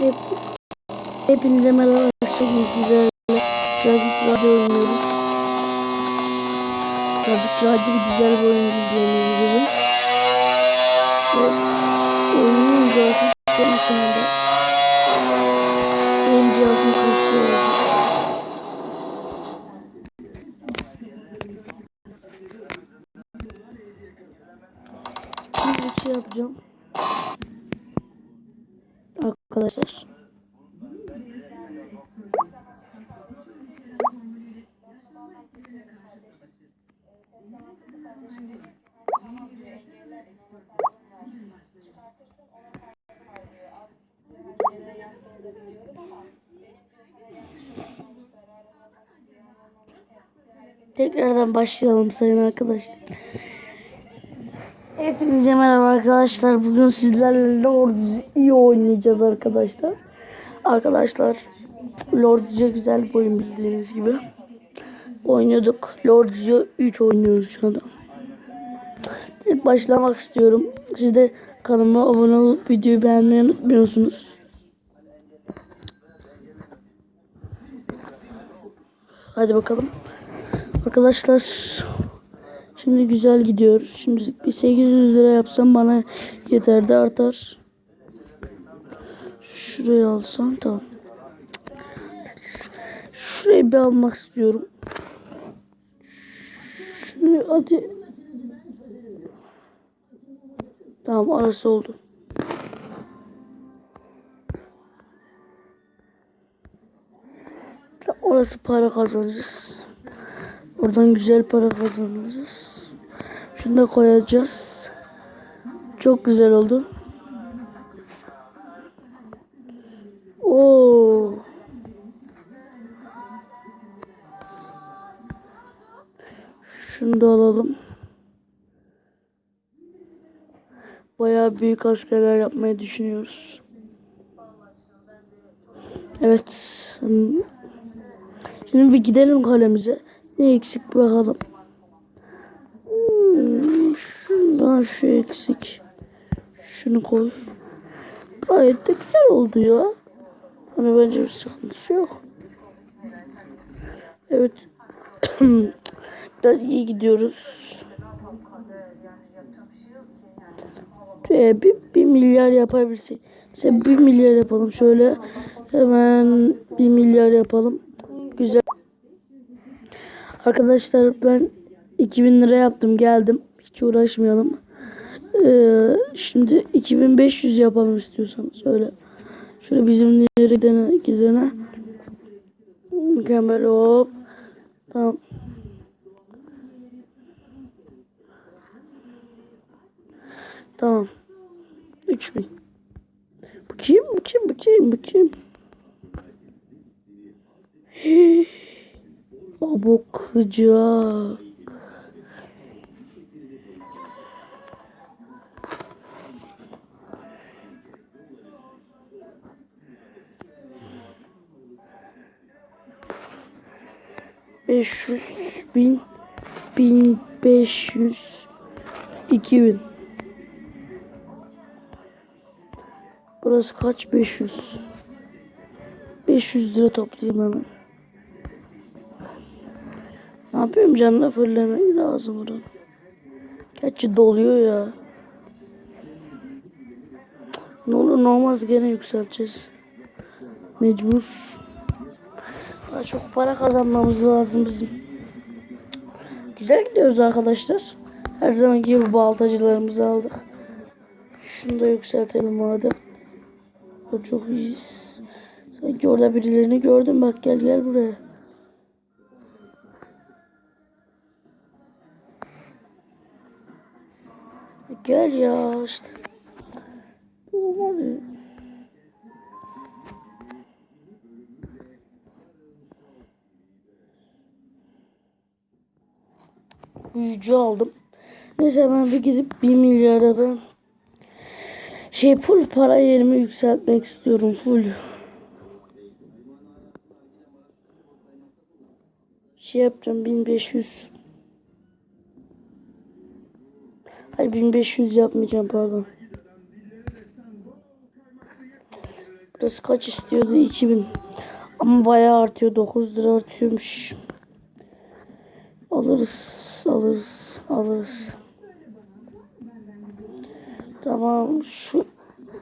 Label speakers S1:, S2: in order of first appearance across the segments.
S1: Hep, hepinize merhaba arkadaşlar. Sizlerle Trafik Radyo oynuyoruz. Trafik Radyo güzel bir oyun bildiğiniz gibi. Ve oyunun şu anda. Benim cihazım kasıyor. Şimdi bir şey yapacağım. Arkadaşlar. Tekrardan başlayalım sayın arkadaşlar. Hepinize merhaba arkadaşlar. Bugün sizlerle Lords iyi oynayacağız arkadaşlar. Arkadaşlar Lords'ca güzel bir oyun bildiğiniz gibi. Oynuyorduk. Lords'ca 3 oynuyoruz şu anda. İlk başlamak istiyorum. Siz de kanalıma abone olup videoyu beğenmeyi unutmuyorsunuz. Hadi bakalım. Arkadaşlar şimdi güzel gidiyoruz. Şimdi bir 800 lira yapsam bana yeter de artar. Şurayı alsam tamam. Şurayı bir almak istiyorum. Şurayı hadi. Tamam arası oldu. Orası para kazanacağız. Oradan güzel para kazanacağız. Şunu da koyacağız. Çok güzel oldu. Oo. Şunu da alalım. Bayağı büyük askerler yapmayı düşünüyoruz. Evet. Şimdi bir gidelim kalemize. Ne eksik bakalım. Şundan şu eksik. Şunu koy. Gayet de güzel oldu ya. Hani bence bir sıkıntısı yok. Evet. Biraz iyi gidiyoruz. Ee, bir, bir milyar yapabilsek. Mesela bir milyar yapalım. Şöyle hemen bir milyar yapalım. Güzel. Arkadaşlar ben 2000 lira yaptım geldim. Hiç uğraşmayalım. Ee, şimdi 2500 yapalım istiyorsanız öyle. Şöyle bizim nereden gidene. Mükemmel hop. Tamam. Tamam. 3000. Bu kim? Bu kim? Bu kim? Bu kim? Abokacak. 500 bin 1500 2000 Burası kaç? 500 500 lira toplayayım hemen. Ne yapıyorum? Canına fırlamayı lazım buradan Gerçi doluyor ya. Ne olur ne olmaz gene yükselteceğiz. Mecbur. Daha çok para kazanmamız lazım bizim. Güzel gidiyoruz arkadaşlar. Her zaman gibi baltacılarımızı aldık. Şunu da yükseltelim madem. O çok iyiyiz. Sanki orada birilerini gördüm. Bak gel gel buraya. Gel ya işte. Olmadı. Büyücü aldım. Neyse ben bir gidip 1 milyara ben şey full para yerimi yükseltmek istiyorum full. Şey yapacağım 1500. Hayır 1500 yapmayacağım pardon. Burası kaç istiyordu? 2000. Ama bayağı artıyor. 9 lira artıyormuş. Alırız. Alırız. Alırız. Tamam. Şu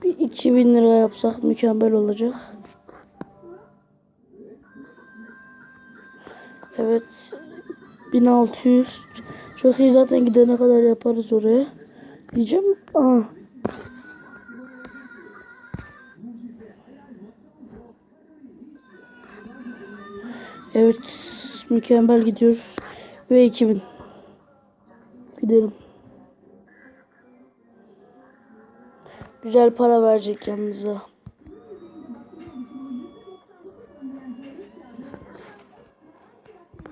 S1: bir 2000 lira yapsak mükemmel olacak. Evet. 1600. Çok iyi zaten gidene kadar yaparız oraya. Diyeceğim. Aa. Evet. Mükemmel gidiyoruz. Ve 2000. Gidelim. Güzel para verecek yanınıza.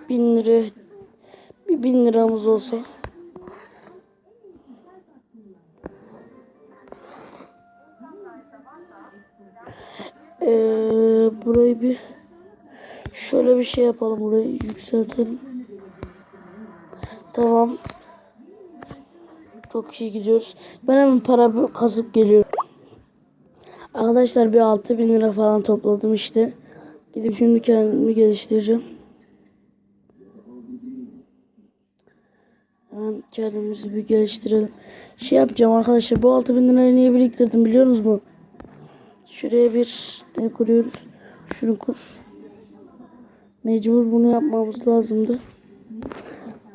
S1: Bin lira bir bin liramız olsa. Ee, burayı bir şöyle bir şey yapalım burayı yükseltelim. Tamam. Çok iyi gidiyoruz. Ben hemen para kazıp geliyorum. Arkadaşlar bir 6000 lira falan topladım işte. Gidip şimdi kendimi geliştireceğim. Hemen kendimizi bir geliştirelim. Şey yapacağım arkadaşlar. Bu 6000 lirayı niye biriktirdim biliyor musunuz mu? Şuraya bir ne kuruyoruz? Şunu kur. Mecbur bunu yapmamız lazımdı.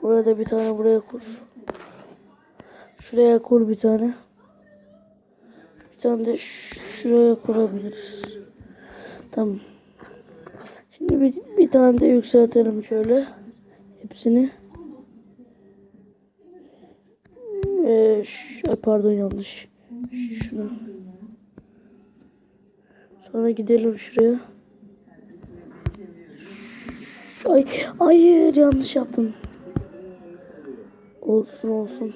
S1: Buraya da bir tane buraya kur. Şuraya kur bir tane. Bir tane de şuraya kurabiliriz. Tamam. Şimdi bir, bir tane de yükseltelim şöyle. Hepsini. Ee, pardon yanlış. Şunu. Sonra gidelim şuraya. Ay, hayır yanlış yaptım. Olsun olsun.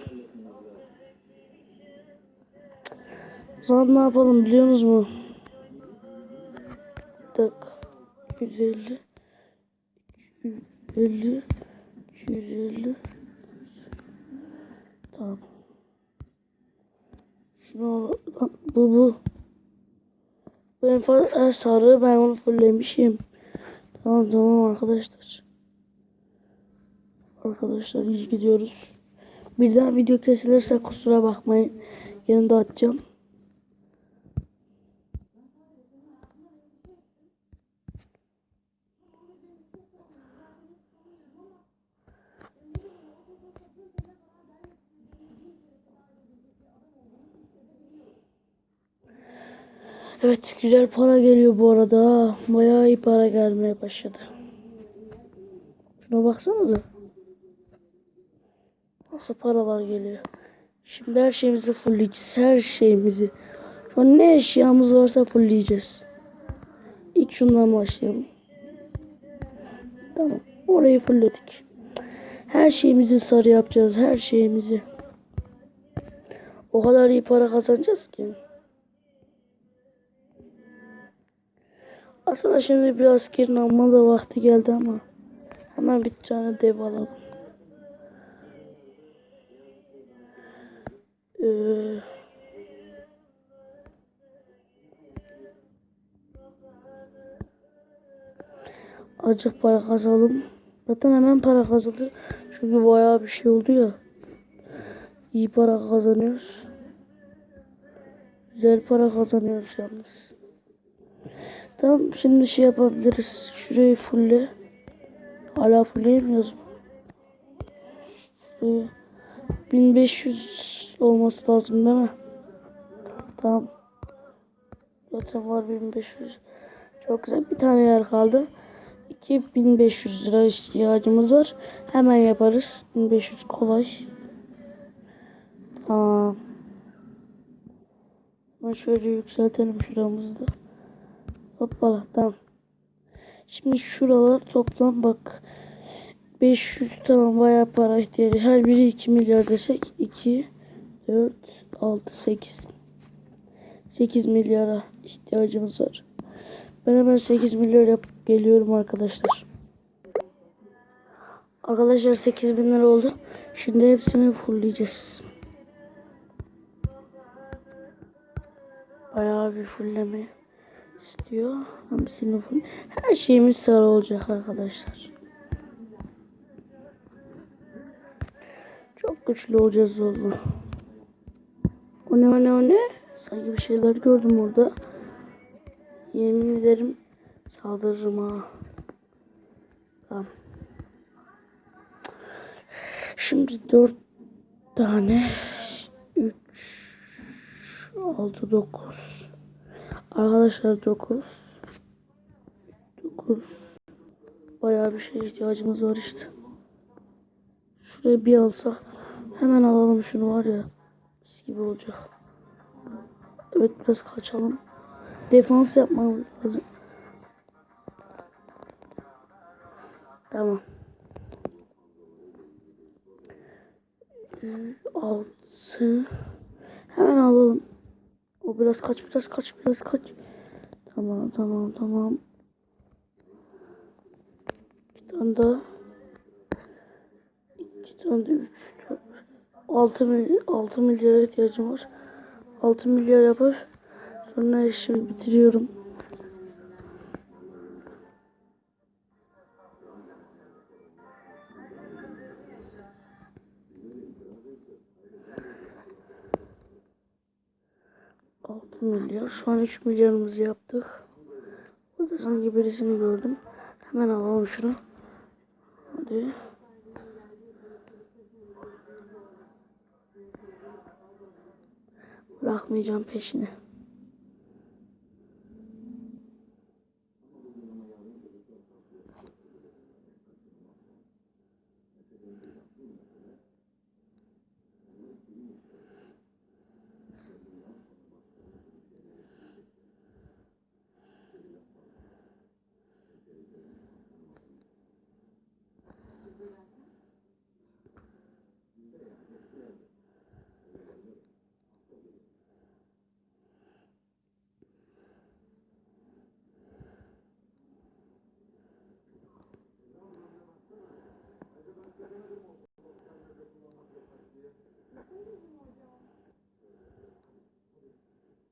S1: O zaman ne yapalım biliyor musunuz mu? Dakika. 150 250 250 Tamam. Şunu Bu bu. Bu en fazla sarı ben onu fullemişim. Tamam tamam arkadaşlar. Arkadaşlar iyi gidiyoruz. Bir daha video kesilirse kusura bakmayın. Yanında atacağım. Evet güzel para geliyor bu arada. Bayağı iyi para gelmeye başladı. Şuna baksanıza. Nasıl paralar geliyor. Şimdi her şeyimizi fullleyeceğiz. Her şeyimizi. Şu an ne eşyamız varsa fullleyeceğiz. İlk şundan başlayalım. Tamam. Orayı fullledik. Her şeyimizi sarı yapacağız. Her şeyimizi. O kadar iyi para kazanacağız ki. Aslında şimdi bir askerin alma da vakti geldi ama hemen bir tane dev alalım. Ee, azıcık para kazalım. Zaten hemen para kazanıyor. Çünkü bayağı bir şey oldu ya. İyi para kazanıyoruz. Güzel para kazanıyoruz yalnız. Tamam şimdi şey yapabiliriz. Şurayı fulle. Hala fullleyemiyoruz mu? Şurayı 1500 olması lazım değil mi? Tamam. Zaten var 1500. Çok güzel. Bir tane yer kaldı. 2500 lira ihtiyacımız var. Hemen yaparız. 1500 kolay. Tamam. Ben şöyle yükseltelim şuramızda. Hoppala tamam. Şimdi şuralar toplam bak. 500 tamam bayağı para ihtiyacı. Her biri 2 milyar desek 2 4 6 8 8 milyara ihtiyacımız var. Ben hemen 8 milyar yapıp geliyorum arkadaşlar. Arkadaşlar 8 bin lira oldu. Şimdi hepsini fullleyeceğiz. Bayağı bir fullleme istiyor. Hem sınıfın her şeyimiz sarı olacak arkadaşlar. Çok güçlü olacağız oğlum. O ne o ne o ne? Sanki bir şeyler gördüm orada. Yemin ederim saldırırım ha. Tamam. Şimdi dört tane. Üç. Altı dokuz. Arkadaşlar dokuz. Dokuz. Bayağı bir şey ihtiyacımız var işte. Şuraya bir alsak. Hemen alalım şunu var ya. Mis gibi olacak. Evet biraz kaçalım. Defans yapmamız lazım. Tamam. Altı. Hemen alalım. O biraz kaç biraz kaç biraz kaç. Tamam tamam tamam. Bir tane daha. İki tane de üç. dört, Altı, mil, altı milyara ihtiyacım var. Altı milyar yapar. Sonra işimi bitiriyorum. Altı milyar. Şu an 3 milyarımızı yaptık. Burada sanki birisini gördüm. Hemen alalım şunu. Hadi. Bırakmayacağım peşini.